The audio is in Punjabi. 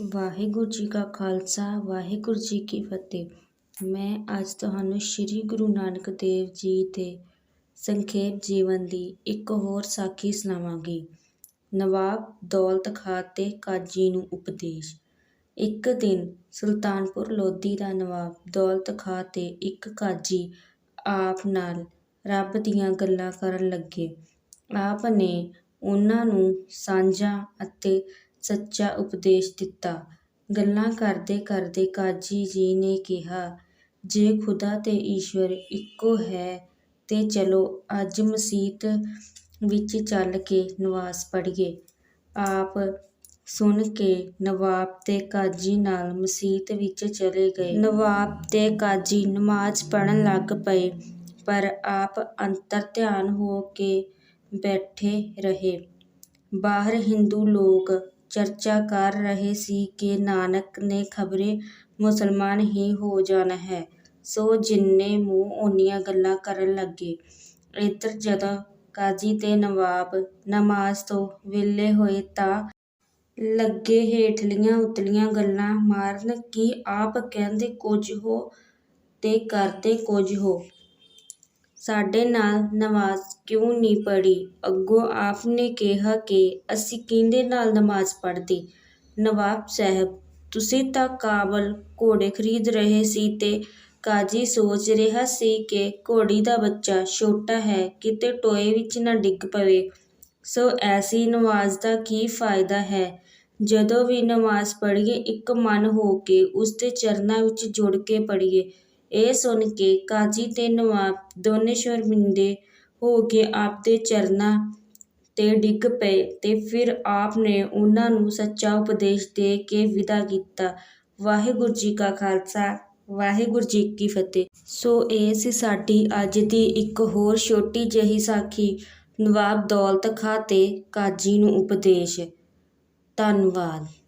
ਵਾਹਿਗੁਰੂ ਜੀ ਕਾ ਖਾਲਸਾ, ਵਾਹਿਗੁਰੂ ਜੀ ਕੀ ਫਤਿਹ। ਮੈਂ ਅੱਜ ਤੁਹਾਨੂੰ ਸ੍ਰੀ ਗੁਰੂ ਨਾਨਕ ਦੇਵ ਜੀ ਦੇ ਸੰਖੇਪ ਜੀਵਨ ਦੀ ਇੱਕ ਹੋਰ ਸਾਖੀ ਸੁਣਾਵਾਂਗੀ। ਨਵਾਬ ਦੌਲਤ ਖਾਂ ਤੇ ਕਾਜੀ ਨੂੰ ਉਪਦੇਸ਼। ਇੱਕ ਦਿਨ ਸੁਲਤਾਨਪੁਰ ਲੋਧੀ ਦਾ ਨਵਾਬ ਦੌਲਤ ਖਾਂ ਤੇ ਇੱਕ ਕਾਜੀ ਆਪ ਨਾਲ ਰੱਬ ਦੀਆਂ ਗੱਲਾਂ ਕਰਨ ਲੱਗੇ। ਆਪ ਨੇ ਉਹਨਾਂ ਨੂੰ ਸਾਂਝਾ ਅਤੇ ਸੱਚਾ ਉਪਦੇਸ਼ ਦਿੱਤਾ। ਗੱਲਾਂ ਕਰਦੇ ਕਰਦੇ ਕਾਜੀ ਜੀ ਨੇ ਕਿਹਾ, ਜੇ ਖੁਦਾ ਤੇ ਈਸ਼ਵਰ ਇੱਕੋ ਹੈ, ਤੇ ਚਲੋ ਅੱਜ ਮਸੀਤ ਵਿੱਚ ਚੱਲ ਕੇ ਨਮਾਜ਼ ਪੜ੍ਹੀਏ। ਆਪ ਸੁਣ ਕੇ ਨਵਾਬ ਤੇ ਕਾਜੀ ਨਾਲ ਮਸੀਤ ਵਿੱਚ ਚਲੇ ਗਏ। ਨਵਾਬ ਤੇ ਕਾਜੀ ਨਮਾਜ਼ ਪੜ੍ਹਨ ਲੱਗ ਪਏ, ਪਰ ਆਪ ਅੰਤਰ ਧਿਆਨ ਹੋ ਕੇ ਬੈਠੇ ਰਹੇ। ਬਾਹਰ ਹਿੰਦੂ ਲੋਕ ਚਰਚਾ ਕਰ ਰਹੇ ਸੀ ਕਿ ਨਾਨਕ ਨੇ ਖਬਰੇ ਮੁਸਲਮਾਨ ਹੀ ਹੋ ਜਾਣਾ ਹੈ। ਸੋ ਜਿੰਨੇ ਮੂੰਹ ਓਨੀਆਂ ਗੱਲਾਂ ਕਰਨ ਲੱਗੇ। ਇੱਧਰ ਜਦੋਂ ਕਾਜੀ ਤੇ ਨਵਾਬ ਨਮਾਜ਼ ਤੋਂ ਵਿਹਲੇ ਹੋਏ ਤਾਂ ਲੱਗੇ ਹੇਠਲੀਆਂ ਉਤਲੀਆਂ ਗੱਲਾਂ ਮਾਰਨ, ਕਿ ਆਪ ਕਹਿੰਦੇ ਕੁਝ ਹੋ ਤੇ ਕਰਦੇ ਕੁਝ ਹੋ? ਸਾਡੇ ਨਾਲ ਨਮਾਜ਼ ਕਿਉਂ ਨਹੀਂ ਪੜ੍ਹੀ? ਅੱਗੋਂ ਆਪ ਨੇ ਕਿਹਾ ਕਿ ਅਸੀਂ ਕਿਹਦੇ ਨਾਲ ਨਮਾਜ਼ ਪੜ੍ਹਦੇ? ਨਵਾਬ ਸਾਹਿਬ, ਤੁਸੀਂ ਤਾਂ ਕਾਬਲ ਘੋੜੇ ਖਰੀਦ ਰਹੇ ਸੀ ਤੇ ਕਾਜੀ ਸੋਚ ਰਿਹਾ ਸੀ ਕਿ ਘੋੜੀ ਦਾ ਬੱਚਾ ਛੋਟਾ ਹੈ, ਕਿਤੇ ਟੋਏ ਵਿੱਚ ਨਾ ਡਿੱਗ ਪਵੇ। ਸੋ ਐਸੀ ਨਮਾਜ਼ ਦਾ ਕੀ ਫਾਇਦਾ ਹੈ? ਜਦੋਂ ਵੀ ਨਮਾਜ਼ ਪੜ੍ਹੀਏ, ਇੱਕ ਮਨ ਹੋ ਕੇ ਉਸ ਦੇ ਚਰਨਾਂ ਵਿੱਚ ਜੁੜ ਕੇ ਪੜ੍ਹੀਏ। ਇਹ ਸੁਣ ਕੇ ਕਾਜੀ ਤੇ ਨਵਾਬ ਦੋਨੇ ਸ਼ਰਮਿੰਦੇ ਹੋ ਕੇ ਆਪ ਦੇ ਚਰਨਾਂ ਤੇ ਡਿੱਗ ਪਏ ਤੇ ਫਿਰ ਆਪ ਨੇ ਉਹਨਾਂ ਨੂੰ ਸੱਚਾ ਉਪਦੇਸ਼ ਦੇ ਕੇ ਵਿਦਾ ਕੀਤਾ। ਵਾਹਿਗੁਰੂ ਜੀ ਕਾ ਖਾਲਸਾ, ਵਾਹਿਗੁਰੂ ਜੀ ਕੀ ਫਤਿਹ। ਸੋ ਇਹ ਸੀ ਸਾਡੀ ਅੱਜ ਦੀ ਇੱਕ ਹੋਰ ਛੋਟੀ ਜਿਹੀ ਸਾਖੀ, ਨਵਾਬ ਦੌਲਤ ਖਾਂ ਤੇ ਕਾਜੀ ਨੂੰ ਉਪਦੇਸ਼। ਧੰਨਵਾਦ।